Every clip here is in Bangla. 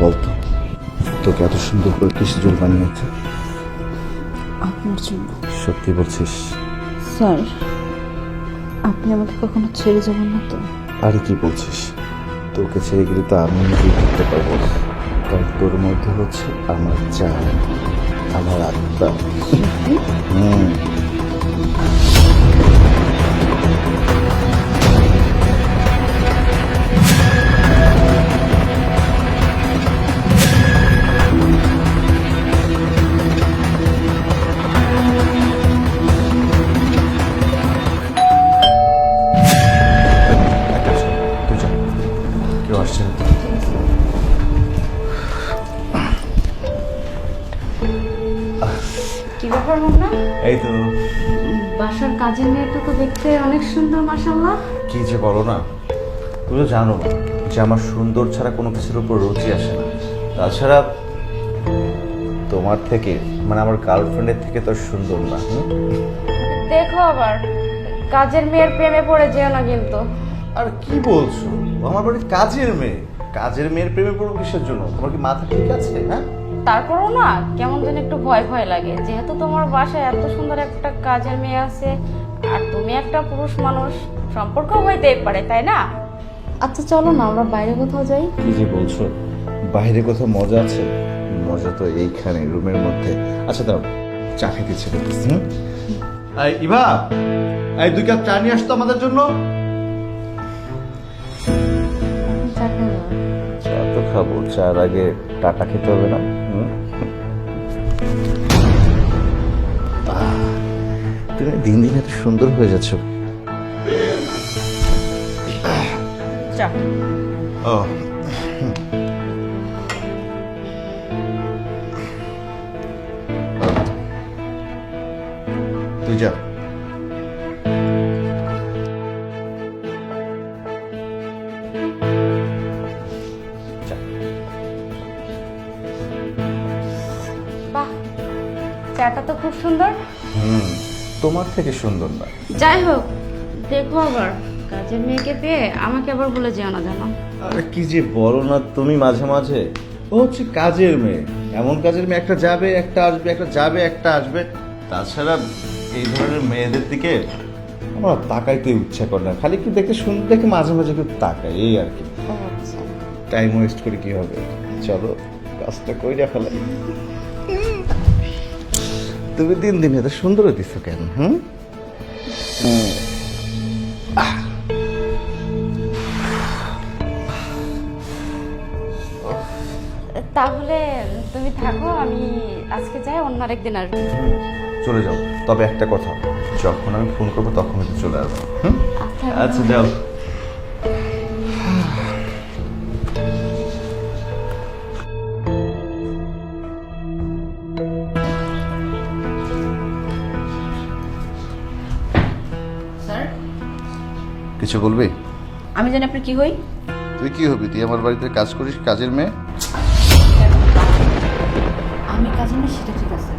বলতো তোকে এত সুন্দর করে কিসের জন্য বানিয়েছে। আপনার জন্য। সত্যি বলছিস? স্যার আপনি আমাকে কখনো ছেড়ে যাবেন না তো? আরে কি বলছিস? তোকে ছেড়ে গেলে তো আমি নিজেই করতে পারব না। কারণ তোর মধ্যে হচ্ছে আমার চান আমার আত্মা। হুম। এই তো। বাসার কাজের মেয়েটা তো দেখতে অনেক সুন্দর মাসাল্লাহ কি যে বলো না তুমি তো জানো যে আমার সুন্দর ছাড়া কোনো কিছুর উপর রুচি আসে না। তাছাড়া তোমার থেকে মানে আমার গার্লফ্রেন্ডের থেকে তো সুন্দর না দেখো আবার কাজের মেয়ের প্রেমে পড়ে যেও না কিন্তু। আর কি বলছো? আমার বাড়ি কাজের মেয়ে। কাজের মেয়ের প্রেমে পড়ব কিসের জন্য? তোমার কি মাথা ঠিক আছে হ্যাঁ? তারপরও না কেমন যেন একটু ভয় ভয় লাগে। যেহেতু তোমার বাসায় এত সুন্দর একটা কাজের মেয়ে আছে আর তুমি একটা পুরুষ মানুষ সম্পর্ক হইতেই পারে তাই না? আচ্ছা চলো না আমরা বাইরে কোথাও যাই। কি যে বলছো? বাইরে কোথাও মজা আছে? মজা তো এইখানে রুমের মধ্যে। আচ্ছা দাও চা খেতে ইচ্ছে করতেছে? এই ইভা এই দুই কাপ চা নিয়ে আসতো আমাদের জন্য? চা তো খাব চার আগে টাটা খেতে হবে না? তুমি দিন দিন এত সুন্দর হয়ে যাচ্ছ। ও। তুই যা যা। চাটা তো খুব সুন্দর। হুম তোমার থেকে সুন্দর না। যাই হোক দেখো আবার কাজের মেয়েকে পেয়ে আমাকে আবার বলে যেও না জানো। আরে কি যে বলো না তুমি মাঝে মাঝে। ও হচ্ছে কাজের মেয়ে। এমন কাজের মেয়ে একটা যাবে একটা আসবে একটা যাবে একটা আসবে। তাছাড়া এই ধরনের মেয়েদের দিকে আমার তাকাইতে ইচ্ছা করে না। খালি কি দেখে সুন্দর দেখে মাঝে মাঝে একটু তাকাই এই আর কি। আচ্ছা। টাইম ওয়েস্ট করে কি হবে? চলো কাজটা কইরা ফেলাই। তুমি দিন দিন এত সুন্দর হইতেছ কেন হুম? তাহলে তুমি থাকো আমি আজকে যাই অন্য আরেকদিন আর চলে যাও। তবে একটা কথা যখন আমি ফোন করব তখন কিন্তু চলে আসব হুম? আচ্ছা। আচ্ছা যাও। কিছু বলবি? আমি জানি আপনি কি হই। তুই কি হবি? তুই আমার বাড়িতে কাজ করিস কাজের মেয়ে? আমি কাজে না সেটা ঠিক আছে।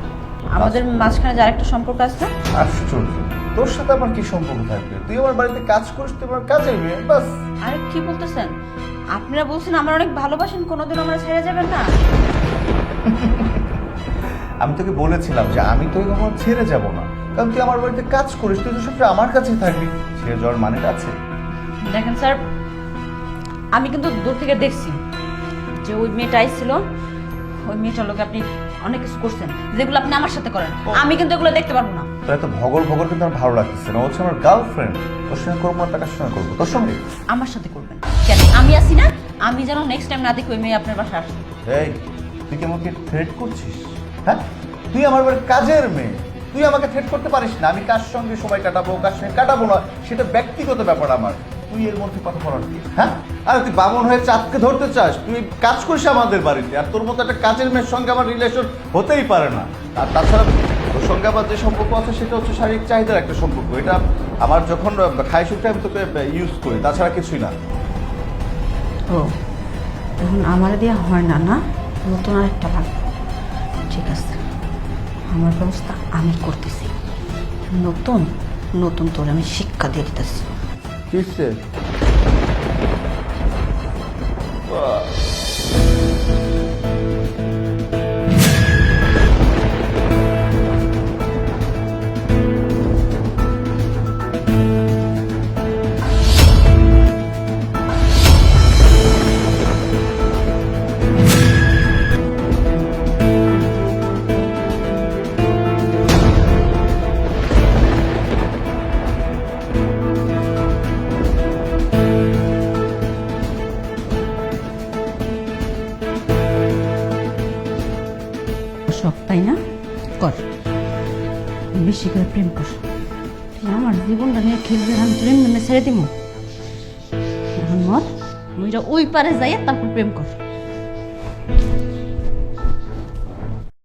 আমাদের মাঝখানে যার একটা সম্পর্ক আছে। আশ্চর্য। তোর সাথে আমার কি সম্পর্ক থাকবে? তুই আমার বাড়িতে কাজ করিস তুই আমার কাজের মেয়ে বাস। আরে কি বলতেছেন? আপনারা বলছেন আমার অনেক ভালোবাসেন কোনোদিন আমরা ছেড়ে যাবেন না। আমি তোকে বলেছিলাম যে আমি তোকে কখনো ছেড়ে যাব না। কারণ তুই আমার বাড়িতে কাজ করিস তুই তো সবসময় আমার কাছেই থাকবি। ছেড়ে যাওয়ার মানেটা আছে। দেখেন স্যার আমি কিন্তু দূর থেকে দেখছি যে ওই মেয়েটা ছিল ওই মেয়েটার লোকে আপনি অনেক কিছু করছেন যেগুলো আপনি আমার সাথে করেন। আমি কিন্তু এগুলো দেখতে পারব না। তোর এত ভগর ভগর কিন্তু আমার ভালো লাগতেছে না। ও হচ্ছে আমার গার্লফ্রেন্ড তোর সঙ্গে করব না টাকার সঙ্গে করব তোর সঙ্গে? আমার সাথে করবেন। কেন? আমি আছি না? আমি যেন নেক্সট টাইম না দেখি ওই মেয়ে আপনার বাসায় আসে এই তুই কি আমাকে থ্রেট করছিস? হ্যাঁ? তুই আমার বাড়ির কাজের মেয়ে। তুই আমাকে থ্রেট করতে পারিস না, আমি কার সঙ্গে সময় কাটাবো, কার সঙ্গে কাটাবো না, সেটা ব্যক্তিগত ব্যাপার আমার। তুই এর মধ্যে কথা বলার কি? হ্যাঁ? আরে তুই বামন হয়ে চাঁদকে ধরতে চাস, তুই কাজ করিস আমাদের বাড়িতে, আর তোর মতো একটা কাজের মেয়ের সঙ্গে আমার রিলেশন হতেই পারে না। আর তাছাড়া তোর সঙ্গে আমার যে সম্পর্ক আছে, সেটা হচ্ছে শারীরিক চাহিদার একটা সম্পর্ক। এটা আমার যখন খাই সুখটা আমি তোকে ইউজ করি, তাছাড়া কিছুই না। ও, এখন আমার দিয়ে হয় না না? নতুন আরেকটা লাগবে ঠিক আছে। আমার ব্যবস্থা আমি করতেছি। নতুন নতুন তোর আমি শিক্ষা দিয়ে দিতেছি। কিসে? তাই না? কর। বেশি করে প্রেম কর। আমার জীবনটা নিয়ে খেলবে আমি প্রেম মেনে ছেড়ে দিব এখন মত মুইরা ওই পারে যাইয়া তারপর প্রেম কর।